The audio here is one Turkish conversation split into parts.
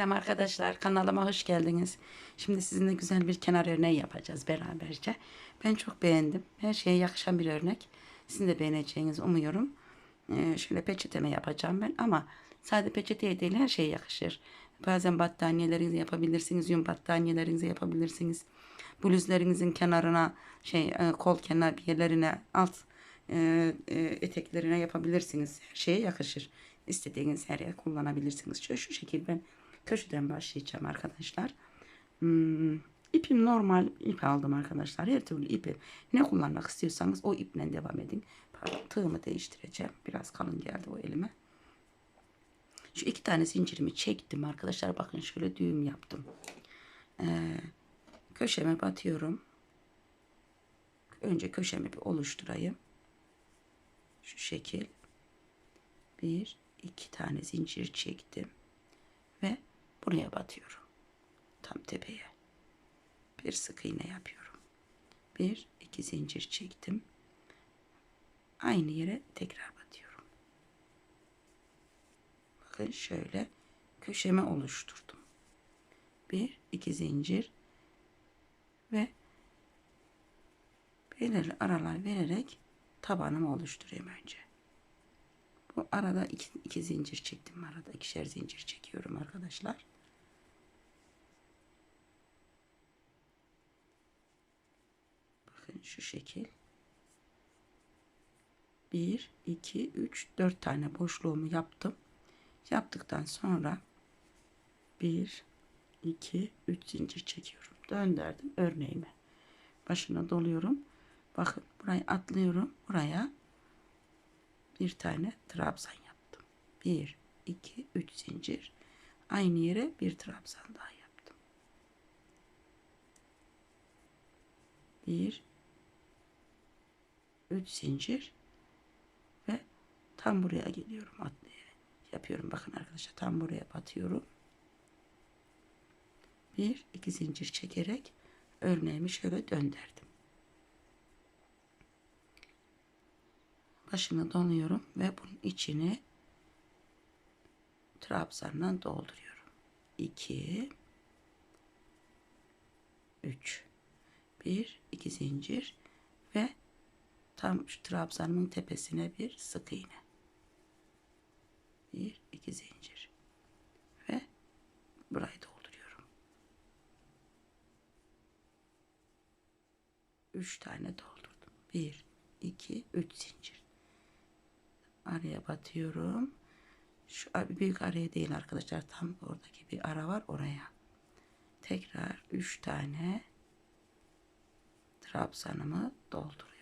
Selam arkadaşlar kanalıma hoş geldiniz. Şimdi sizinle güzel bir kenar örneği yapacağız beraberce. Ben çok beğendim. Her şeye yakışan bir örnek. Sizin de beğeneceğinizi umuyorum. Ee, şöyle peçeteme yapacağım ben ama sadece peçeteye değil her şeye yakışır. Bazen battaniyelerinizi yapabilirsiniz, yün battaniyelerinizi yapabilirsiniz. Bluzlerinizin kenarına, şey e, kol kenar yerlerine, alt e, e, eteklerine yapabilirsiniz. Her şeye yakışır. İstediğiniz her yere kullanabilirsiniz. Şöyle şu şekil ben köşeden başlayacağım arkadaşlar. Hmm, ipim normal ip aldım arkadaşlar. Her türlü ipi ne kullanmak istiyorsanız o iple devam edin. Tığımı değiştireceğim. Biraz kalın geldi o elime. Şu iki tane zincirimi çektim arkadaşlar. Bakın şöyle düğüm yaptım. Ee, köşeme batıyorum. Önce köşemi bir oluşturayım. Şu şekil. Bir, iki tane zincir çektim. Ve buraya batıyorum. Tam tepeye. Bir sık iğne yapıyorum. Bir, iki zincir çektim. Aynı yere tekrar batıyorum. Bakın şöyle köşeme oluşturdum. Bir, iki zincir ve belirli aralar vererek tabanımı oluşturayım önce. Bu arada iki, iki zincir çektim. Arada ikişer zincir çekiyorum arkadaşlar. Bakın şu şekil. 1, 2, 3, 4 tane boşluğumu yaptım. Yaptıktan sonra 1, 2, 3 zincir çekiyorum. Döndürdüm örneğime. Başına doluyorum. Bakın burayı atlıyorum. Buraya bir tane trabzan yaptım. 1, 2, 3 zincir. Aynı yere bir trabzan daha yaptım. 1, 3 zincir ve tam buraya geliyorum atlayarak. Yapıyorum bakın arkadaşlar tam buraya batıyorum. 1, 2 zincir çekerek örneğimi şöyle döndürdüm. başını donuyorum ve bunun içini trabzanla dolduruyorum. 2 3 1 2 zincir ve tam şu trabzanımın tepesine bir sık iğne. 1 2 zincir ve burayı dolduruyorum. 3 tane doldurdum. 1 2 3 zincir araya batıyorum. Şu büyük araya değil arkadaşlar. Tam oradaki bir ara var oraya. Tekrar 3 tane trabzanımı dolduruyorum.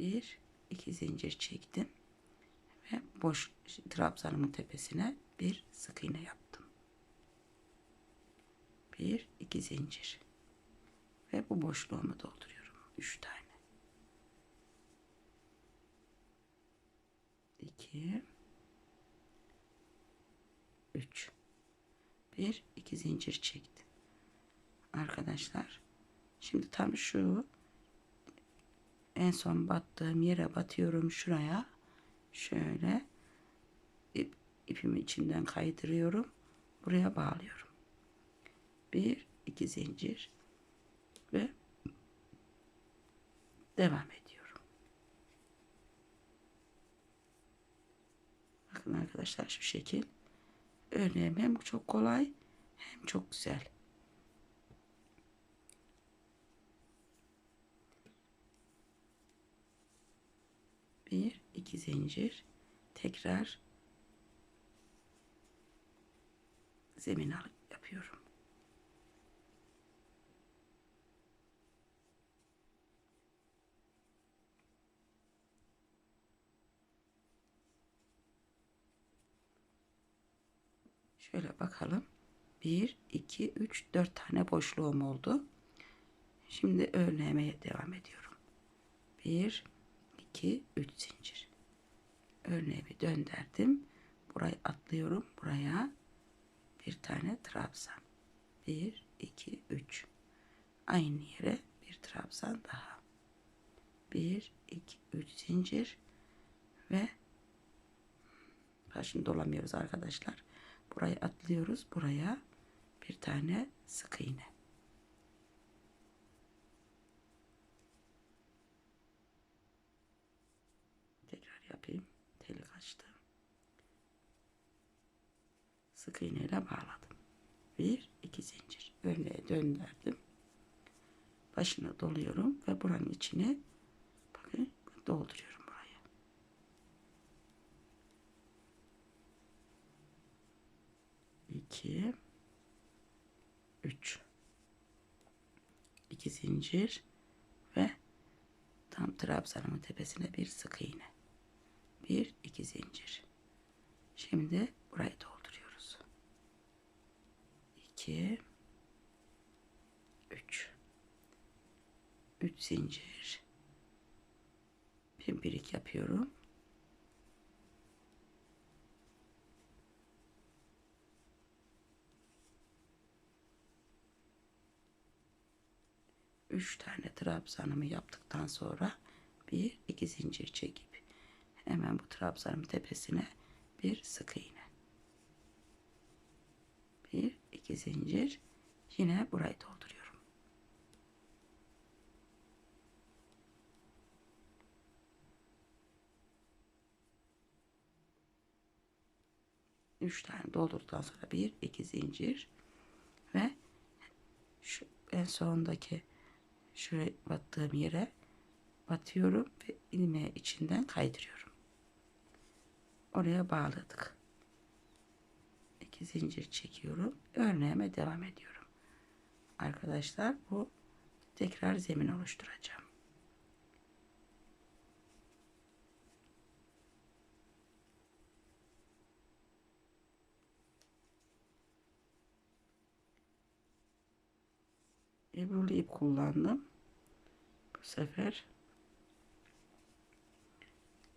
Bir, iki zincir çektim ve boş trabzanımın tepesine bir sık iğne yaptım. Bir, iki zincir ve bu boşluğumu dolduruyorum. Üç tane. İki. Üç. Bir, iki zincir çektim. Arkadaşlar. Şimdi tam şu en son battığım yere batıyorum şuraya. Şöyle ip, ipimi içinden kaydırıyorum. Buraya bağlıyorum. Bir, iki zincir ve devam ediyorum. Bakın arkadaşlar şu şekil. Örneğim hem çok kolay hem çok güzel. Bir, iki zincir. Tekrar zemin alıp yapıyorum. Şöyle bakalım. 1, 2, 3, 4 tane boşluğum oldu. Şimdi örneğime devam ediyorum. 1, 2, 3 zincir. Örneğimi döndürdüm. Burayı atlıyorum. Buraya bir tane trabzan. 1, 2, 3. Aynı yere bir trabzan daha. 1, 2, 3 zincir. ve başını dolamıyoruz arkadaşlar. Burayı atlıyoruz. Buraya bir tane sık iğne. Tekrar yapayım. Teli kaçtı. Sık iğneyle bağladım. Bir, iki zincir. Örneğe döndürdüm. Başını doluyorum ve buranın içine bakın dolduruyorum burayı. İki, üç. İki zincir ve tam trabzanımın tepesine bir sık iğne. Bir, iki zincir. Şimdi burayı dolduruyoruz. 2 3 3 zincir pimpirik yapıyorum. Üç tane trabzanımı yaptıktan sonra bir iki zincir çekip hemen bu trabzanın tepesine bir sık iğne. Bir iki zincir yine burayı dolduruyorum. Üç tane doldurduktan sonra bir iki zincir ve şu en sondaki şuraya battığım yere batıyorum ve ilmeği içinden kaydırıyorum. Oraya bağladık. İki zincir çekiyorum. Örneğime devam ediyorum. Arkadaşlar bu tekrar zemin oluşturacağım. Ebrulu ip kullandım. Bu sefer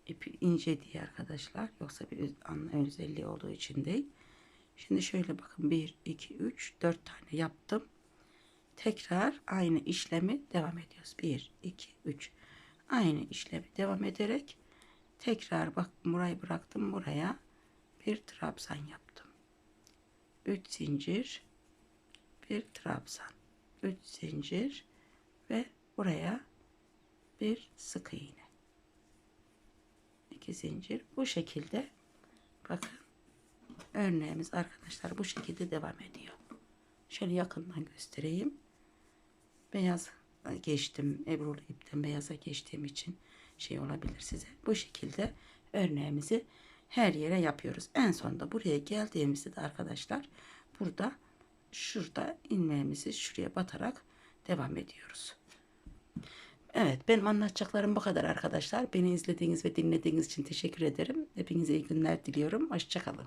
ipi ince diye arkadaşlar. Yoksa bir anlam özelliği olduğu için değil. Şimdi şöyle bakın 1, 2, 3, 4 tane yaptım. Tekrar aynı işlemi devam ediyoruz. 1, 2, 3. Aynı işlemi devam ederek tekrar bak burayı bıraktım buraya bir trabzan yaptım. 3 zincir bir trabzan. 3 zincir ve buraya bir sık iğne. 2 zincir bu şekilde bakın örneğimiz arkadaşlar bu şekilde devam ediyor. Şöyle yakından göstereyim. Beyaz geçtim. Ebrulu ipten beyaza geçtiğim için şey olabilir size. Bu şekilde örneğimizi her yere yapıyoruz. En sonunda buraya geldiğimizde de arkadaşlar burada şurada ilmeğimizi şuraya batarak devam ediyoruz. Evet benim anlatacaklarım bu kadar arkadaşlar. Beni izlediğiniz ve dinlediğiniz için teşekkür ederim. Hepinize iyi günler diliyorum. Hoşçakalın.